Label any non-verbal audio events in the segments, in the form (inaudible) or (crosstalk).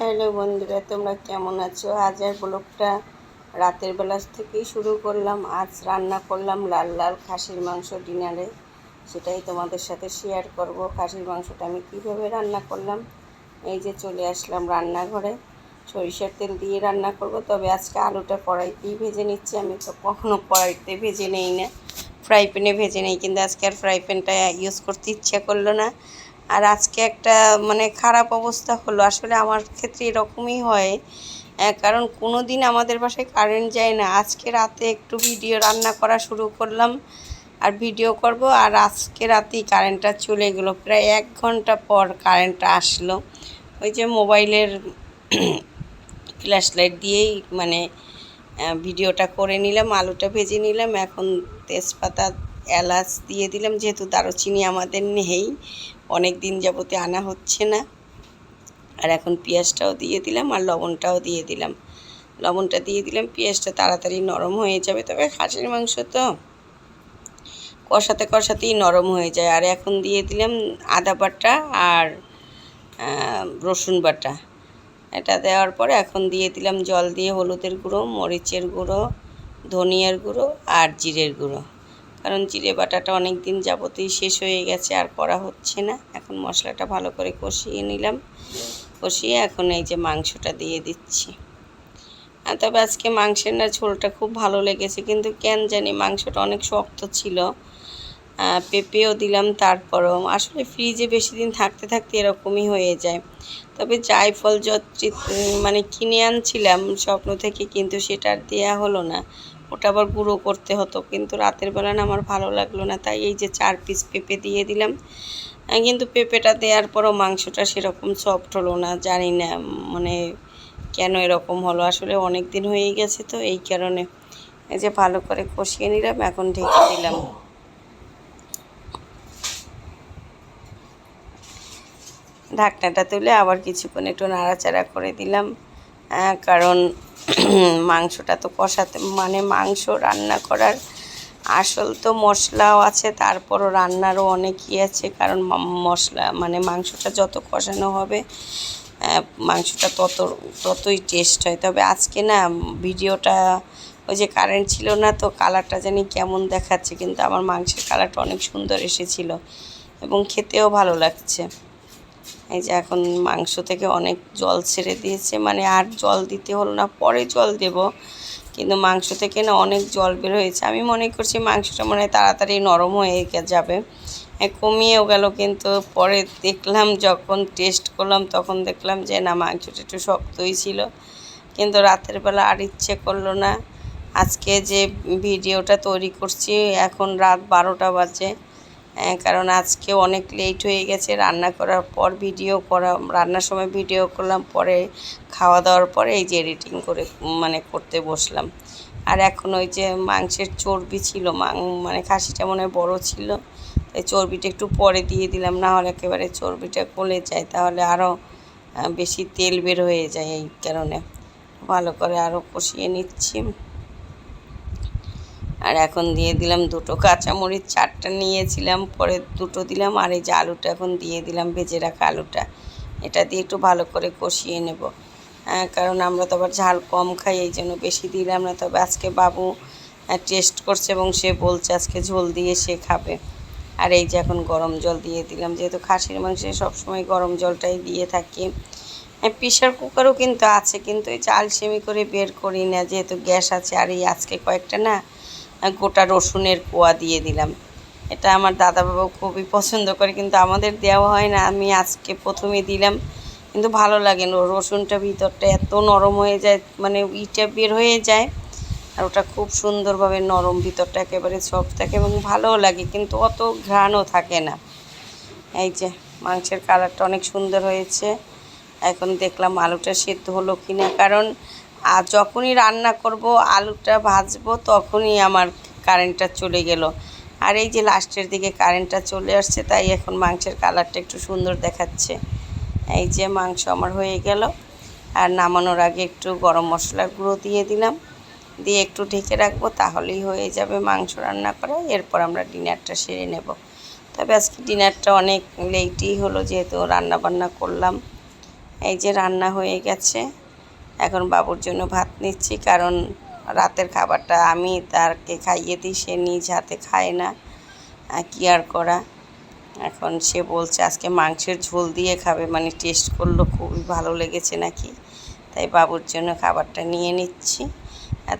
Hello বন্ধুরা, তোমরা কেমন আছো? আজ আর ব্লগটা রাতের বেলা থেকেই শুরু করলাম। আজ রান্না করলাম লাল লাল খাসির মাংস ডিনারে। সেটাই তোমাদের সাথে শেয়ার করব, খাসির মাংসটা আমি কীভাবে রান্না করলাম। এই যে চলে আসলাম রান্নাঘরে। সরিষার তেল দিয়ে রান্না করব, তবে আজকে আলুটা কড়াইতেই ভেজে নিচ্ছি। আমি তো কখনও কড়াইতে ভেজে নেই না। ফ্রাই প্যানে ভেজে নেই, কিন্তু আজকে আর ফ্রাই প্যানটা ইউজ করতে ইচ্ছা করল না। আর আজকে একটা মানে খারাপ অবস্থা হলো। আসলে আমার ক্ষেত্রে এরকমই হয়। কারণ কোনো দিন আমাদের বাসায় কারেন্ট যায় না। আজকে রাতে একটু ভিডিও রান্না করা শুরু করলাম আর ভিডিও করব আর আজকে রাতেই কারেন্টটা চলে গেলো। প্রায় এক ঘণ্টা পর কারেন্টটা আসলো। ওই যে মোবাইলের (clears throat) ফ্ল্যাশ লাইট দিয়েই মানে ভিডিওটা করে নিলাম, আলুটা ভেজে নিলাম। এখন তেজপাতা এলাচ দিয়ে দিলাম। যেহেতু দারুচিনি আমাদের নেই অনেক দিন যাবতে আনা হচ্ছে না। আর এখন পেঁয়াজটাও দিয়ে দিলাম আর লবণটাও দিয়ে দিলাম। লবণটা দিয়ে দিলাম, পেঁয়াজটা তাড়াতাড়ি নরম হয়ে যাবে, তবে খাসির মাংস তো কষাতে কষাতেই নরম হয়ে যায়। আর এখন দিয়ে দিলাম আদা বাটা আর রসুন বাটা। এটা দেওয়ার পরে এখন দিয়ে দিলাম জল দিয়ে হলুদের গুঁড়ো, মরিচের গুঁড়ো, ধনিয়ার গুঁড়ো আর জিরের গুঁড়ো। কারণ জিরে বাটাটা অনেক দিন যাবতেই শেষ হয়ে গেছে, আর করা হচ্ছে না। এখন মশলাটা ভালো করে কষিয়ে নিলাম। কষিয়ে এখন এই যে মাংসটা দিয়ে দিচ্ছি। তবে আজকে মাংসের না ঝোলটা খুব ভালো লেগেছে, কিন্তু কেন জানি মাংসটা অনেক শক্ত ছিল। পেঁপেও দিলাম, তারপরও। আসলে ফ্রিজে বেশি দিন থাকতে থাকতে এরকমই হয়ে যায়। তবে জায়ফল যত মানে কিনে আনছিলাম, স্বপ্ন থেকে কিন্তু সেটা আর দেওয়া হলো না। ওটা আবার গুঁড়ো করতে হতো। কিন্তু রাতের বেলা না আমার ভালো লাগল না, তাই এই যে চার পিস পেঁপে দিয়ে দিলাম। কিন্তু পেঁপেটা দেওয়ার পরও মাংসটা সেরকম সফট হলো না, জানি না মানে কেন এরকম হলো। আসলে অনেক দিন হয়ে গেছে তো, এই কারণে এই যে ভালো করে কষিয়ে নিলাম, এখন ঢেকে দিলাম। ঢাকনাটা তুলে আবার কিছুক্ষণ একটু নাড়াচাড়া করে দিলাম। কারণ (clears throat) মাংসটা তো কষাতে মানে মাংস রান্না করার আসল তো মশলাও আছে তারপরও রান্নারও অনেকই আছে কারণ মশলা মানে মাংসটা যত কষানো হবে আহ, মাংসটা তত ততই টেস্ট হয়। তবে আজকে না ভিডিওটা ওই যে কারেন্ট ছিল না তো কালারটা জানি কেমন দেখাচ্ছে কিন্তু আমার মাংসের কালারটা অনেক সুন্দর এসেছিল এবং খেতেও ভালো লাগছে। এই যে এখন মাংস থেকে অনেক জল ছেড়ে দিয়েছে মানে আর জল দিতে হলো না, পরে জল দেব। কিন্তু মাংস থেকে না অনেক জল বের হয়েছে। আমি মনে করছি মাংসটা মনে তাড়াতাড়ি নরম হয়ে যাবে। কমিয়েও গেল, কিন্তু পরে দেখলাম, যখন টেস্ট করলাম, তখন দেখলাম যে না, মাংসটা একটু শক্তই ছিল। কিন্তু রাতের বেলা আর ইচ্ছে করল না। আজকে যে ভিডিওটা তৈরি করছি, এখন রাত বারোটা বাজে। কারণ আজকে অনেক লেট হয়ে গেছে। রান্না করার পর ভিডিও করা, রান্নার সময় ভিডিও করলাম, পরে খাওয়া দাওয়ার পরে এই যে এডিটিং করে মানে করতে বসলাম। আর এখন ওই যে মাংসের চর্বি ছিল, মাং মানে খাসিটা মনে হয় বড়ো ছিল, তাই চর্বিটা একটু পরে দিয়ে দিলাম, না হলে একেবারে চর্বিটা গলে যায়, তাহলে আরও বেশি তেল বের হয়ে যায় এই কারণে। ভালো করে আরও কষিয়ে নিচ্ছি। আর এখন দিয়ে দিলাম দুটো কাঁচামরিচ, চারটা নিয়েছিলাম, পরে দুটো দিলাম, আর এই যে আলুটা এখন দিয়ে দিলাম, ভেজে রাখা আলুটা। এটা দিয়ে একটু ভালো করে কষিয়ে নেব। হ্যাঁ কারণ আমরা তো আবার ঝাল কম খাই, এই জন্য বেশি দিলাম না তবে আজকে বাবু টেস্ট করছে এবং সে বলছে আজকে ঝোল দিয়ে সে খাবে। আর এই যে এখন গরম জল দিয়ে দিলাম, যেহেতু খাসির মাংসে সবসময় গরম জলটাই দিয়ে থাকি। হ্যাঁ প্রেশার কুকারও কিন্তু আছে, কিন্তু এই চাল সেমি করে বের করি না, যেহেতু গ্যাস আছে, আর এই আজকে কয়েকটা না গোটা রসুনের কোয়া দিয়ে দিলাম। এটা আমার দাদা বাবা খুবই পছন্দ করে, কিন্তু আমাদের দেওয়া হয় না। আমি আজকে প্রথমে দিলাম, কিন্তু ভালো লাগে না। রসুনটা ভিতরটা এত নরম হয়ে যায় মানে ইটা বের হয়ে যায়, আর ওটা খুব সুন্দরভাবে নরম, ভিতরটা একেবারে সফট থাকে এবং ভালোও লাগে, কিন্তু অত ঘ্রাণও থাকে না। এই যে, মাংসের কালারটা অনেক সুন্দর হয়েছে। এখন দেখলাম আলুটা সেদ্ধ হলো কি না কারণ আর যখনই রান্না করব, আলুটা ভাজবো, তখনই আমার কারেন্টটা চলে গেল। আর এই যে লাস্টের দিকে কারেন্টটা চলে আসছে, তাই এখন মাংসের কালারটা একটু সুন্দর দেখাচ্ছে। এই যে মাংস আমার হয়ে গেল। আর নামানোর আগে একটু গরম মশলার গুঁড়ো দিয়ে দিলাম। দিয়ে একটু ঢেকে রাখব, তাহলেই হয়ে যাবে মাংস রান্না করা। এরপর আমরা ডিনারটা সেরে নেব। তবে আজকে ডিনারটা অনেক লেটই হলো, যেহেতু রান্না বান্না করলাম। এই যে রান্না হয়ে গেছে। এখন বাবুর জন্য ভাত নিচ্ছি, কারণ রাতের খাবারটা আমি তারকে খাইয়ে দিই, সে নিজ হাতে খায় না। কি আর করা? এখন সে বলছে, আজকে মাংসের ঝোল দিয়ে খাবে। মানে টেস্ট করল, খুবই ভালো লেগেছে নাকি? তাই বাবুর জন্য খাবারটা নিয়ে নিচ্ছি।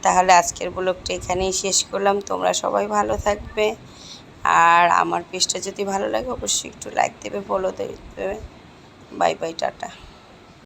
তাহলে আজকের ব্লগটা এখানেই শেষ করলাম। তোমরা সবাই ভালো থাকবে। আর আমার পেজটা যদি ভালো লাগে, অবশ্যই একটু লাইক দেবে ফলো দেবে। Bye bye, tata.